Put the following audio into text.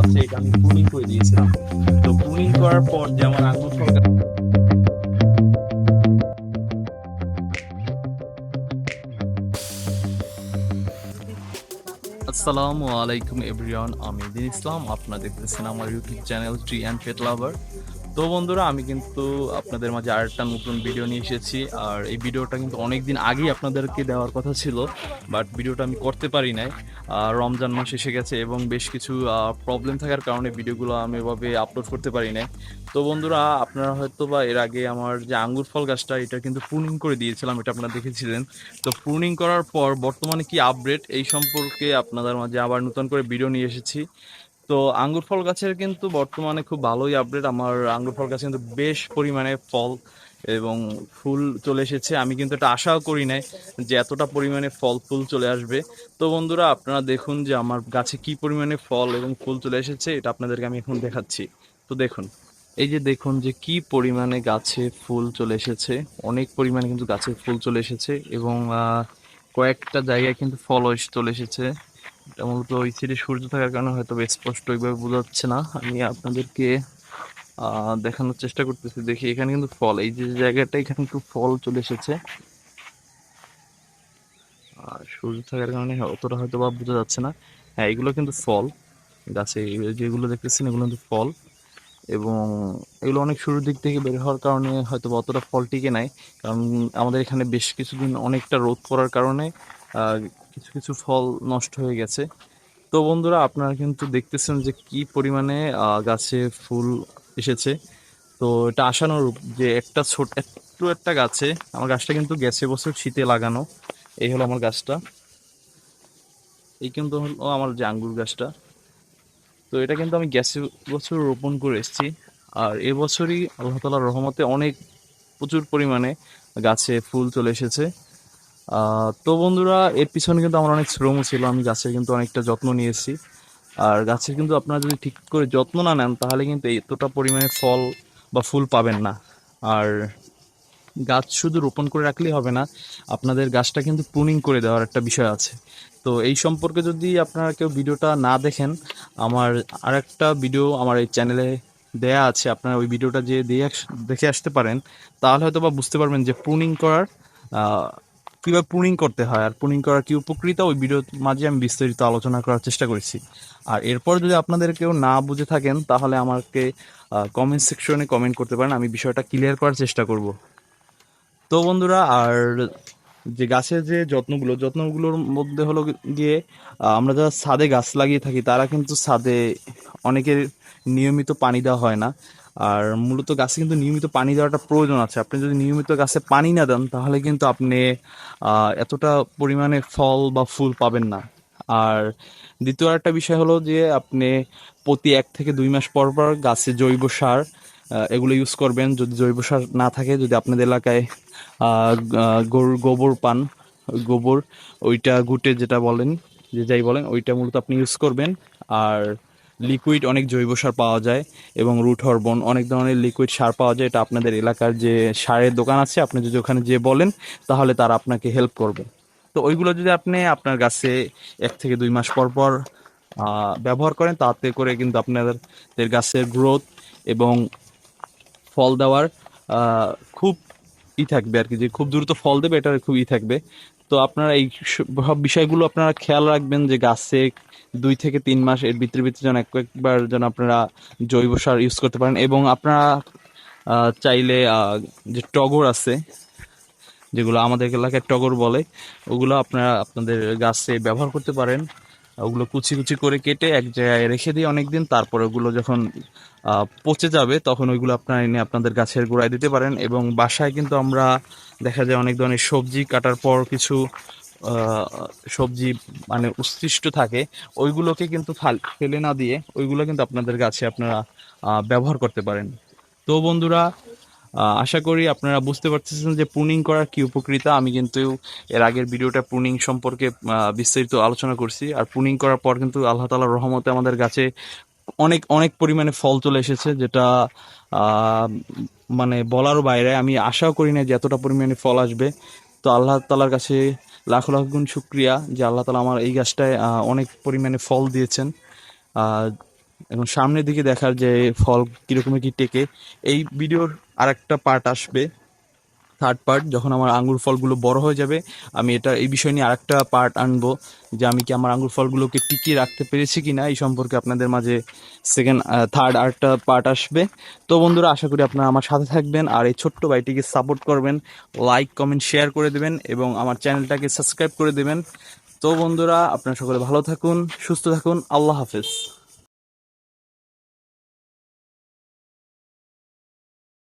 আছে, এটা আমি করে দিয়েছিলাম। তো করার পর আঙ্গুর আসসালামু আলাইকুম এভরিওয়ান আমি দিন ইসলাম, আপনারা দেখতেছেন আমার YouTube channel tree and pet lover তো বন্ধুরা, আমি কিন্তু আপনাদের মাঝে আরেকটা নতুন ভিডিও নিয়ে এসেছি। আর এই ভিডিওটা কিন্তু অনেক দিন আগেই আপনাদেরকে দেওয়ার কথা ছিল বাট ভিডিওটা আমি করতে পারি নাই। আর রমজান মাস এসে গেছে এবং বেশ কিছু প্রবলেম থাকার কারণে ভিডিওগুলো আমি এভাবে আপলোড করতে পারি নাই। তো বন্ধুরা, আপনারা হয়তো বা এর আগে আমার যে আঙ্গুর ফল গাছটা, এটা কিন্তু প্রুনিং করে দিয়েছিলাম, এটা আপনারা দেখেছিলেন। তো প্রুনিং করার পর বর্তমানে কি আপডেট এই সম্পর্কে আপনাদের মাঝে আবার নতুন করে ভিডিও নিয়ে এসেছি। তো আঙ্গুর ফল গাছের কিন্তু বর্তমানে খুব ভালোই আপডেট আমার আঙ্গুর ফল গাছে কিন্তু বেশ পরিমাণে ফল এবং ফুল চলে এসেছে। আমি কিন্তু এটা আশাও করি নাই যে এতটা পরিমাণে ফল ফুল চলে আসবে। তো বন্ধুরা, আপনারা দেখুন যে আমার গাছে কি পরিমাণে ফল এবং ফুল চলে এসেছে, এটা আপনাদেরকে আমি এখন দেখাচ্ছি। তো দেখুন, এই যে দেখুন যে কি পরিমাণে গাছে ফুল চলে এসেছে, অনেক পরিমাণে কিন্তু গাছে ফুল চলে এসেছে এবং কয়েকটা জায়গায় কিন্তু ফল চলে এসেছে। এটা মূলত ওই সাইডে সূর্য থাকার কারণে হয়তো স্পষ্ট ওইভাবে বোঝা যাচ্ছে না। আমি আপনাদেরকে দেখানোর চেষ্টা করতেছি। দেখি, এখানে কিন্তু ফল, এই যে জায়গাটা এখানে কিন্তু ফল চলে এসেছে। আর সূর্য থাকার কারণে অতটা হয়তো বা বোঝা যাচ্ছে না। হ্যাঁ এগুলো কিন্তু ফল। গাছে যেগুলো দেখতেছেন, এগুলো কিন্তু ফল। এবং এগুলো অনেক শুরুর দিক থেকে বের হওয়ার কারণে হয়তো বা অতটা ফল টিকে নাই। কারণ আমাদের এখানে বেশ কিছুদিন অনেকটা রোদ পড়ার কারণে কিছু কিছু ফল নষ্ট হয়ে গেছে। তো বন্ধুরা, আপনারা কিন্তু দেখতেছেন যে কি পরিমাণে গাছে ফুল এসেছে। তো এটা আশানুরূপ যে একটা ছোট, একটু একটা গাছে, আমার গাছটা কিন্তু গেছে বছর শীতে লাগানো। এই হলো আমার গাছটা। এই কিন্তু হলো আমার যে আঙ্গুর গাছটা। তো এটা কিন্তু আমি গ্যাসে বছর রোপণ করে এসেছি। আর এবছরই আল্লাহ তালার রহমতে অনেক প্রচুর পরিমাণে গাছে ফুল চলে এসেছে। তো বন্ধুরা, এর পিছনে কিন্তু আমার অনেক শ্রমও ছিল, আমি গাছের কিন্তু অনেকটা যত্ন নিয়েছি। আর গাছের কিন্তু আপনারা যদি ঠিক করে যত্ন না নেন, তাহলে কিন্তু এতটা পরিমাণে ফল বা ফুল পাবেন না। আর গাছ শুধু রোপণ করে রাখলেই হবে না, আপনাদের গাছটা কিন্তু প্রুনিং করে দেওয়ার একটা বিষয় আছে। তো এই সম্পর্কে যদি আপনারা কেউ ভিডিওটা না দেখেন, আমার আরেকটা ভিডিও আমার এই চ্যানেলে দেয়া আছে, আপনারা ওই ভিডিওটা যে দেখে আসতে পারেন, তাহলে হয়তো বা বুঝতে পারবেন যে প্রুনিং করার কীভাবে প্রুনিং করতে হয় আর প্রুনিং করার কি উপকৃত ওই ভিডিওর মাঝে আমি বিস্তারিত আলোচনা করার চেষ্টা করেছি। আর এরপর যদি আপনাদের কেউ না বুঝে থাকেন, তাহলে আমাকে কমেন্ট সেকশনে কমেন্ট করতে পারেন, আমি বিষয়টা ক্লিয়ার করার চেষ্টা করব। তো বন্ধুরা, আর যে গাছের যে যত্নগুলো, যত্নগুলোর মধ্যে হলো গিয়ে আমরা যারা ছাদে গাছ লাগিয়ে থাকি, তারা কিন্তু ছাদে অনেকের নিয়মিত পানি দেওয়া হয় না। আর মূলত গাছে কিন্তু নিয়মিত পানি দেওয়াটা প্রয়োজন আছে। আপনি যদি নিয়মিত গাছে পানি না দেন, তাহলে কিন্তু আপনি এতটা পরিমাণে ফল বা ফুল পাবেন না। আর দ্বিতীয় একটা বিষয় হলো যে, আপনি প্রতি এক থেকে দুই মাস পর পর গাছে জৈব সার এগুলো ইউজ করবেন। যদি জৈব সার না থাকে, যদি আপনাদের এলাকায় গরুর গোবর পান, গোবর, ওইটা গুটে যেটা বলেন, যে যাই বলেন, ওইটা মূলত আপনি ইউজ করবেন। আর লিকুইড অনেক জৈব সার পাওয়া যায় এবং রুট হরমোন অনেক ধরনের লিকুইড সার পাওয়া যায়। এটা আপনাদের এলাকার যে সারের দোকান আছে, আপনি যদি ওখানে যেয়ে বলেন, তাহলে তারা আপনাকে হেল্প করবে। তো ওইগুলো যদি আপনি আপনার গাছে এক থেকে দুই মাস পর পর ব্যবহার করেন, তাতে করে কিন্তু আপনাদের গাছের গ্রোথ এবং ফল দেওয়ার খুব ই থাকবে আর কি যে খুব দ্রুত ফল দেবে, এটার খুব ই থাকবে। তো আপনারা এই সব বিষয়গুলো আপনারা খেয়াল রাখবেন যে গাছে দুই থেকে তিন মাস এর ভিতরে ভিতরে যেন এক, একবার যেন আপনারা জৈব সার ইউজ করতে পারেন এবং আপনারা চাইলে যে টগর আছে, যেগুলো আমাদের এলাকায় টগর বলে, ওগুলো আপনারা আপনাদের গাছে ব্যবহার করতে পারেন। ওগুলো কুচি কুচি করে কেটে এক জায়গায় রেখে দিয়ে অনেকদিন, তারপর ওগুলো যখন পচে যাবে, তখন ওইগুলো আপনারা এনে আপনাদের গাছের গোড়ায় দিতে পারেন এবং বাসায় কিন্তু আমরা দেখা যায় অনেক ধরনের সবজি কাটার পর কিছু সবজি মানে উৎকৃষ্ট থাকে, ওইগুলোকে কিন্তু ফেলে না দিয়ে ওইগুলো কিন্তু আপনাদের গাছে আপনারা ব্যবহার করতে পারেন। তো বন্ধুরা আশা করি আপনারা বুঝতে পারতেছেন যে প্রুনিং করার কি উপকৃতা আমি কিন্তু এর আগের ভিডিওটা প্রুনিং সম্পর্কে বিস্তারিত আলোচনা করছি। আর প্রুনিং করার পর কিন্তু আল্লাহ তালার রহমতে আমাদের গাছে অনেক অনেক পরিমাণে ফল চলে এসেছে যেটা মানে বলার বাইরে। আমি আশাও করি না যে এতটা পরিমাণে ফল আসবে। তো আল্লাহ তালার কাছে লাখ লাখ গুণ শুক্রিয়া যে আল্লাহ তালা আমার এই গাছটায় অনেক পরিমাণে ফল দিয়েছেন। এবং সামনের দিকে দেখার যে ফল কীরকমের কি টেকে, এই ভিডিওর আরেকটা পার্ট আসবে। থার্ড পার্ট যখন আমার আঙ্গুর ফলগুলো বড় হয়ে যাবে, আমি এটা, এই বিষয় নিয়ে আরেকটা পার্ট আনব, যে আমি কি আমার আঙ্গুর ফলগুলোকে টিকিয়ে রাখতে পেরেছি কি না এই সম্পর্কে আপনাদের মাঝে সেকেন্ড থার্ড আরেকটা পার্ট আসবে। তো বন্ধুরা, আশা করি আপনারা আমার সাথে থাকবেন, আর এই ছোট্ট ভাইটিকে সাপোর্ট করবেন লাইক কমেন্ট শেয়ার করে দেবেন, এবং আমার চ্যানেলটাকে সাবস্ক্রাইব করে দেবেন। তো বন্ধুরা, আপনারা সকলে ভালো থাকুন, সুস্থ থাকুন, আল্লাহ হাফেজ।